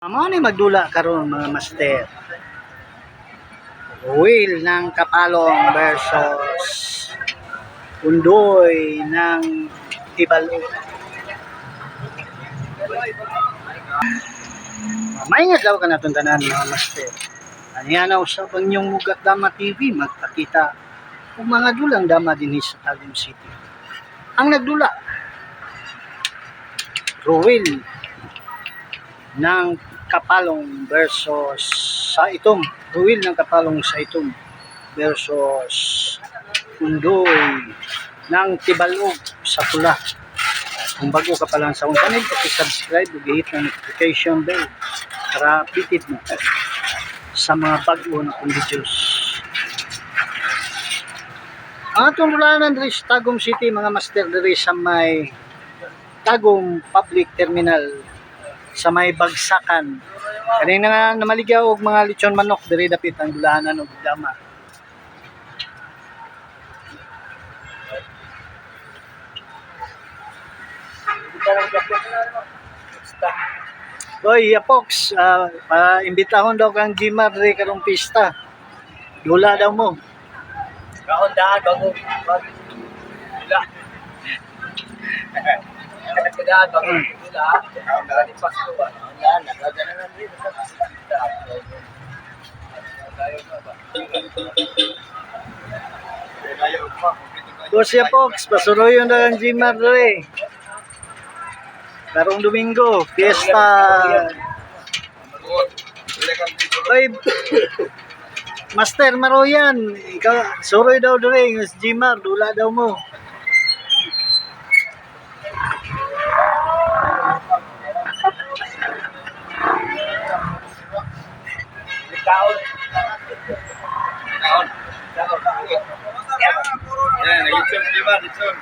Amo ni magdula karon mga master. Wheel ng Kapalong versus Undoy ng Tibalo. May nga daw ka na tanan mga master. Aniana usab ang inyong Mugat Dama TV magpakita kung mga dulang dama din sa Tagum City. Ang nagdula Ruel ng Kapalong versus sa itong Ruil ng Kapalong sa itong versus Undoy ng Tibalog sa Pula. Kung bago ka pa sa akong channel, subscribe ug hit ng notification bell para updated mo sa mga bago na kong videos. Ang atong rulanan Tagum City, mga master diri sa may Tagum Public Terminal sa may bagsakan. Kanina nga namaligaw og mga lechon manok diri dapit ang dulahanan og dama. Oy, Yapox, uh, pa-imbitahon daw kang Jimar diri karong pista. Dula daw mo. Kaon daan bago bag pasto ba. Yan, nagagana na ang Jimar diri. Karong Domingo, fiesta. Oy, Master Maroyan, ikaw suroy daw ng Jimar, dula daw mo. Kaon. Kaon. Kaon. Yan, YouTube di ba? YouTube.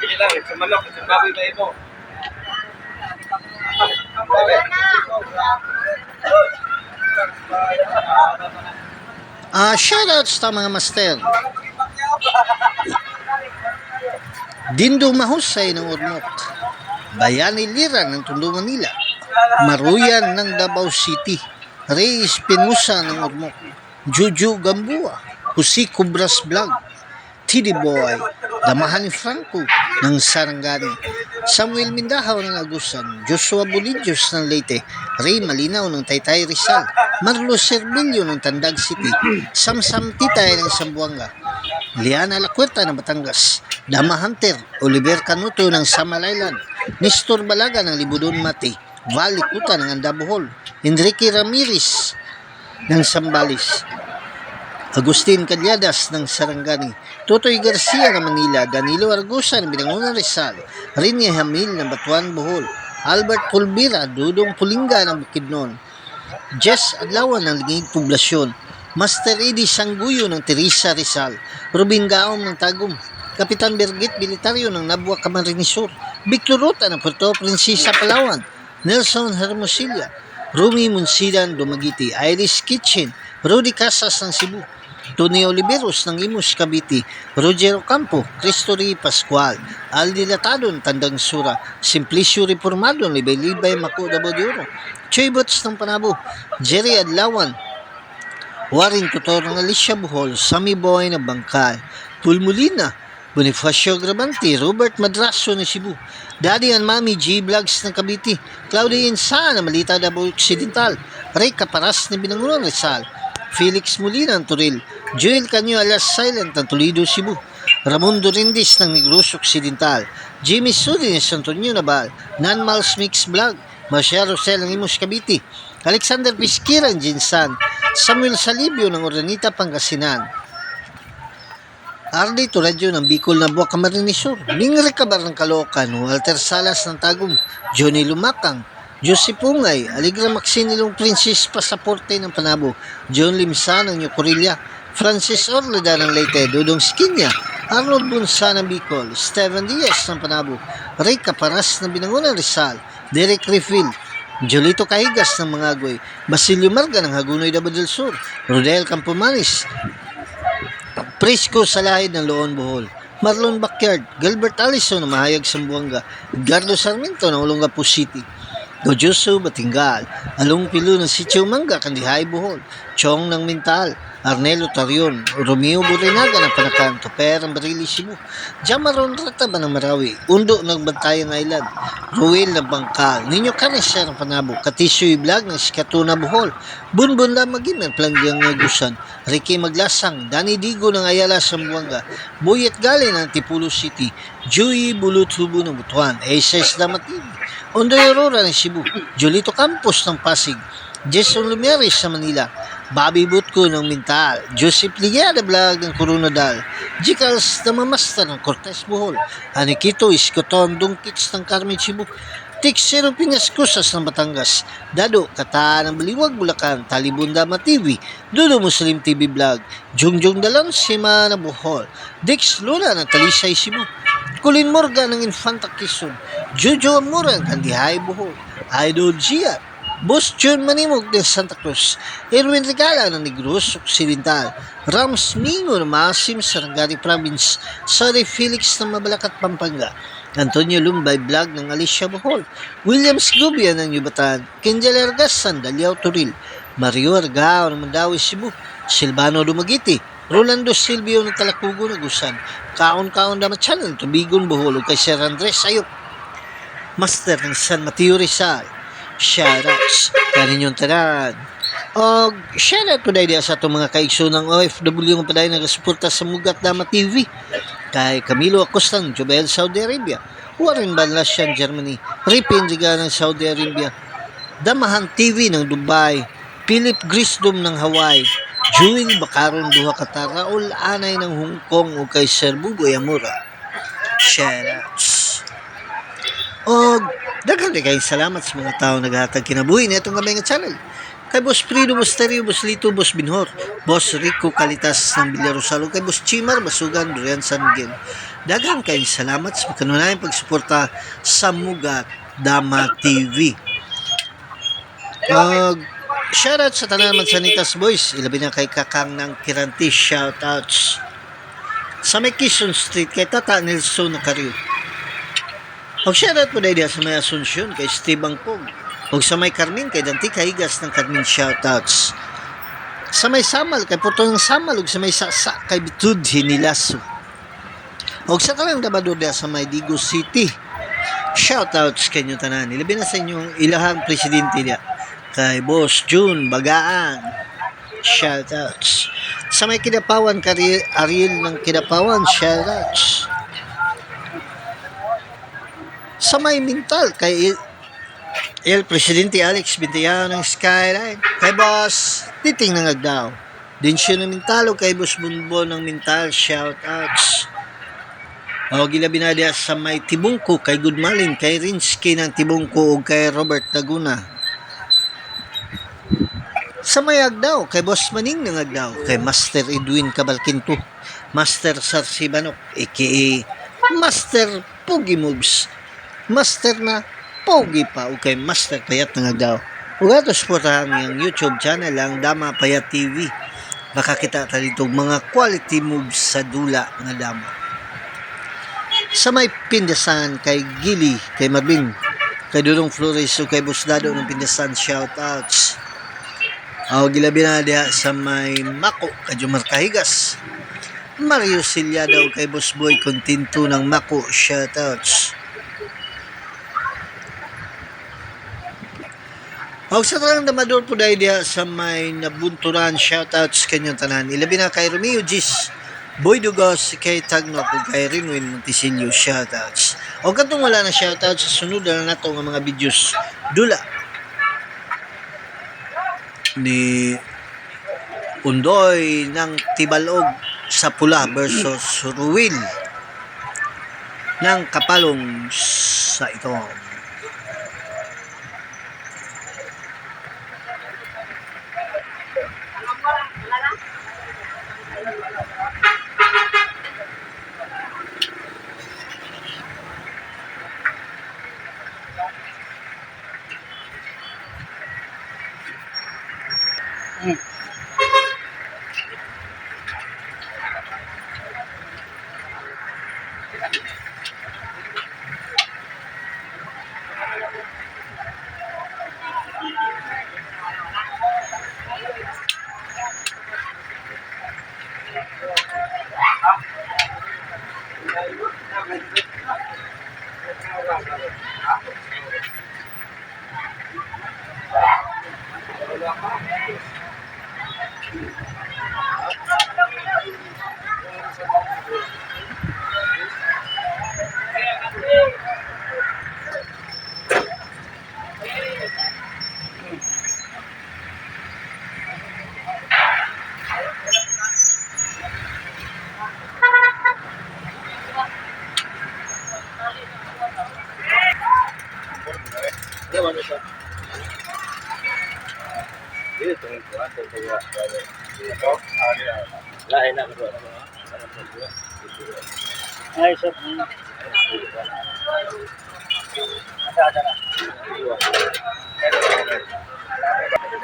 Sige lang, sa manok, sa baboy ba ito? Ah, shoutouts ta mga master. Dindo mahusay ng Ormoc. Bayani Lira ng Tondo, Manila. Maruyan ng Davao City. Ray Espinosa ng Ormoc. Juju Gambua. Jose Cobras Vlog. Tidi Boy. Damahan ni Franco ng Sarangani. Samuel Mindahaw ng Agusan. Joshua Bolillos ng Leyte. Ray Malinaw ng Taytay Rizal. Marlo Servillo ng Tandag City. Samsam Titay ng Sambuanga. Liana Lacuerta ng Batangas, Dama Hunter, Oliver Canuto ng Samalaylan, Nestor Balaga ng Libudon Mati, Vali Kuta ng Andabohol, Enrique Ramirez ng Sambales, Agustin Calyadas ng Sarangani, Totoy Garcia ng Manila, Danilo Argusa ng Binangunan Rizal, Rinya Hamil ng Batuan Bohol, Albert Pulbira, Dudong Pulinga ng Bukidnon, Jess Adlawan ng Lingig Poblasyon, Master Eddie Sangguyo ng Teresa Rizal, Rubin Gaom ng Tagum, Kapitan Bergit Bilitaryo ng Nabua Camarines Victor Ruta ng Puerto Princesa Palawan, Nelson Hermosilla, Rumi Munsidan Dumagiti, Iris Kitchen, Rudy Casas ng Cebu, Tony Oliveros ng Imus Cavite, Roger Ocampo, Cristori Pascual, Aldi Latadon, Tandang Sura, Simplicio Reformado, Libay-Libay, Mako Dabo de Oro, Choy Bots ng Panabo, Jerry Adlawan, Waring Tutor ng Alicia Bohol, Sammy Boy ng Bangkal, Pulmulina, Bonifacio Grabante, Robert Madraso ng Cebu, Daddy and Mami G Vlogs ng Cavite, Claudia Insa ng Malita Davao Occidental, Ray Caparas ng Binangunan Rizal, Felix Molina ng Turil, Joel Canyo alias Silent ng Toledo, Cebu, Ramon Dorindis ng Negros Occidental, Jimmy Sudi ng Santo Niño Nabal, Nan Mals Mix Vlog, Marcia Rosel ng Imus Cavite, Alexander Pisquira ng Jinsan, Samuel Salibio ng Ordanita, Pangasinan, Ardy Turadyo ng Bicol na Buwak Camarines Sur, Ming Recabar ng Caloocan, Walter Salas ng Tagum, Johnny Lumakang, Josie Pungay, Aligra Maxinilong Princess Pasaporte ng Panabo, John Limsa ng Yucorilla, Francis Orleda ng Leyte, Dudong Skinya, Arnold Bunsa ng Bicol, Steven Diaz ng Panabo, Ray Caparas ng Binangunan Rizal, Derek Refill, Jolito Cahigas ng Mangagoy, Basilio Marga ng Hagunoy Davao del Sur, Rodel Campomanes, Prisco Salahid ng Loon Bohol, Marlon Backyard, Gilbert Allison ng Mahayag Sambuanga, Edgardo Sarmiento ng Olongapo City, Gojuso Batingal, Along Pilo ng Sitio Mangga, Kandihay Bohol, Chong ng Mintal, Arnelo Tarion, Romeo Burinaga ng Panakan, Toper ang Barili Cebu, Jamaron Rataba ng Marawi, Undo ng Bantayan Island, Ruel ng Bangkal, Ninyo Kanesya ng Panabo, Katisoy Vlog ng Sikatuna Bohol, Bunbun Lamagin ng Plangyang Nagusan, Ricky Maglasang, Danny Digo ng Ayala Sambuanga, Boyet Gali ng Tipulo City, Joey Bulutubo ng Butuan, Aces Damatini, Ondoy Aurora ng Cebu, Jolito Campos ng Pasig, Jason Lumiares sa Manila, Bobby Butko ng Mintal, Joseph Ligada Vlog ng Coronadal, Jicals na Mamasta ng Cortez Bohol, Anikito Iskoton Dungkits ng Carmen Cebu, Tixero Pinaskusas ng Batangas, Dado Kataan ng Baliwag Bulacan, Talibunda TV, Dudo Muslim TV Vlog, Jungjung Dalang Sima ng Bohol, Dix Luna ng Talisay Cebu, Kulin Morgan ng Infanta Quezon, Jojo Amora ng Kandihay Bohol, Idol Gia, Boss John Manimog ng Santa Cruz, Erwin Regala ng Negros Occidental, Rams Mingo ng Masim Sarangani Province, Sorry Felix ng Mabalacat Pampanga, Antonio Lumbay Vlog ng Alicia Bohol, Williams Gubia ng Yubatan, Kenjel Ergasan, Daliao Turil, Mario Argao ng Mandawi Cebu, Silvano Dumagiti, Rolando Silvio ng Talakugo ng Gusan, Kaon-Kaon Dama Channel, Tubigon Bohol, ug kay Sir Andres Ayop, Master ng San Mateo Rizal, shoutouts kaninyong tanan. O shoutout po dahil sa itong mga kaigso ng OFW nga paday nagasuporta sa Mugat Dama TV. Kay Camilo Acosta ng Jobel, Saudi Arabia. Warren Banlasyan, Germany. Ripin Riga ng Saudi Arabia. Damahan TV ng Dubai. Philip Grisdom ng Hawaii. Jewel Bakaron Duha Qatar. Raul Anay ng Hong Kong o kay Sir Bugoy Amura. Shoutouts. O daghan kayong salamat sa mga tao naghatag kinabuhi na itong kamay nga channel. Kay Boss Frido Mosterio, Boss Lito, Boss Binhor, Boss Rico Kalitas ng Villarosalo, kay Boss Chimar Basugan, Durian San Miguel. Daghan kayong salamat sa kanunayang pagsuporta sa Mugat Dama TV. Mag shoutout sa tanan Mansanitas Boys, ilabi na kay Kakang ng Kiranti, shoutouts. Sa may Quezon Street, kay Tata Nelson na Kariyo. Og shoutout po dahil sa may Asunsyon kay Steve Angkog. Og sa may Carmen kay Dante Kahigas ng Carmen shoutouts. Sa may Samal kay Putong Samal ug sa may Sasa kay Bitud Hinilaso. Og sa talang dabador diha sa may Digo City. Shoutouts kanyo tanan. Ilabi na sa inyong ilahang presidente diha kay Boss June Bagaan. Shoutouts. Sa may Kidapawan kay Ariel ng Kidapawan, shoutouts sa may mental kay El Presidente Alex Bintiao ng Skyline. Kay Boss, titing ng agdaw. Din siya ng mental o kay Boss Bunbon ng mental, shoutouts. O gila binadya sa may Tibungko kay Goodmalin, kay Rinsky ng Tibungko o kay Robert Laguna. Sa may agdaw, kay Boss Maning ng agdaw, kay Master Edwin Cabalquinto, Master Sarsibanok, aka Master Pogi Moves, master na pogi pa o kay master payat nga daw. Ug ato suportahan ang YouTube channel ang Dama Payat TV. Makakita ta dito mga quality moves sa dula nga dama. Sa may pindasan kay Gili, kay Marvin, kay Dudong Flores o kay Busdado ng pindasan shoutouts. Aw gilabi na sa may Mako kay Jomar Kahigas. Mario Silyada o kay Boss Boy Continto ng Mako shoutouts. Og sa talang damador po dahil diha sa may nabunturan shoutouts kanyang tanan. Ilabi na kay Romeo Gis, Boy Dugos, kay Tagnok, ug kay Rinwin Montisilio shoutouts. O katong wala na shoutouts sa sunod na nato nga mga videos dula ni Undoy ng Tibalog sa Pula versus Ruil ng Kapalong sa ito.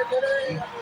Gracias.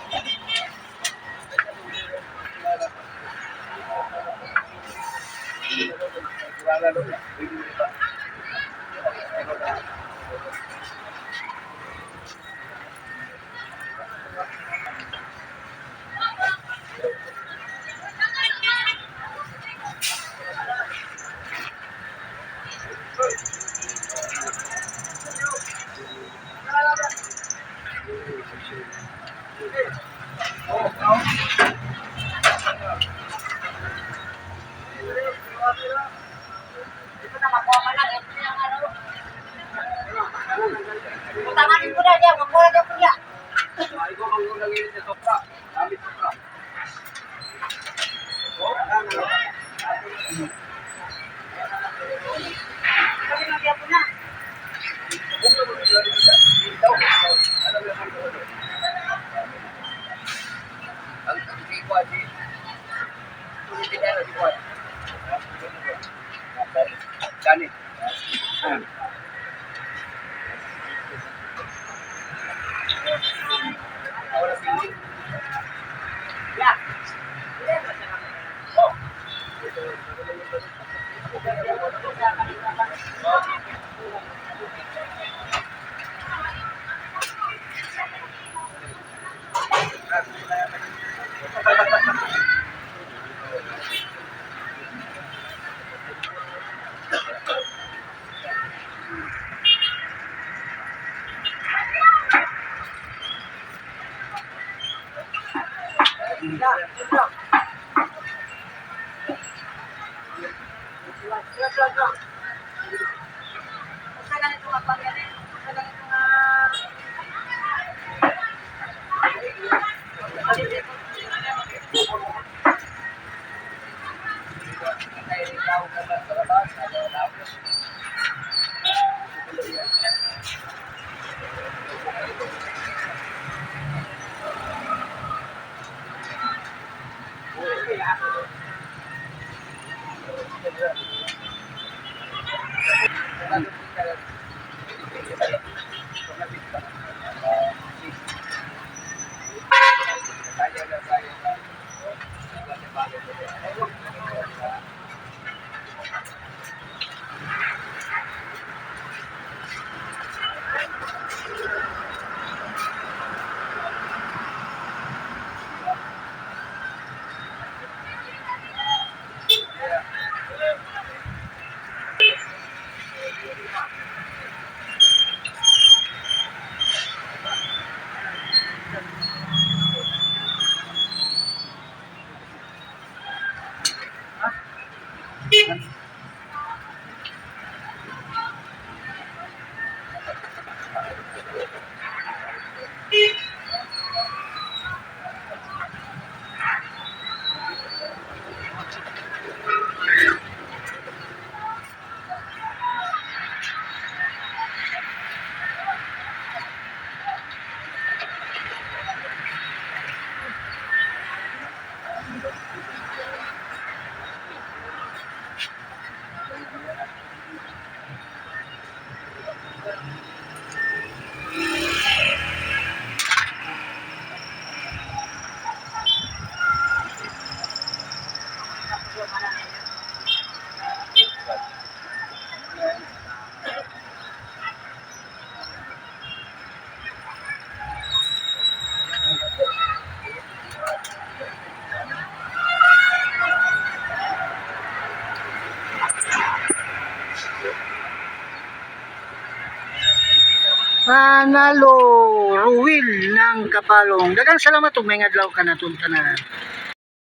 Panalo! Ruwil ng Kapalong. Dagang salamat ug may adlaw ka na tanan.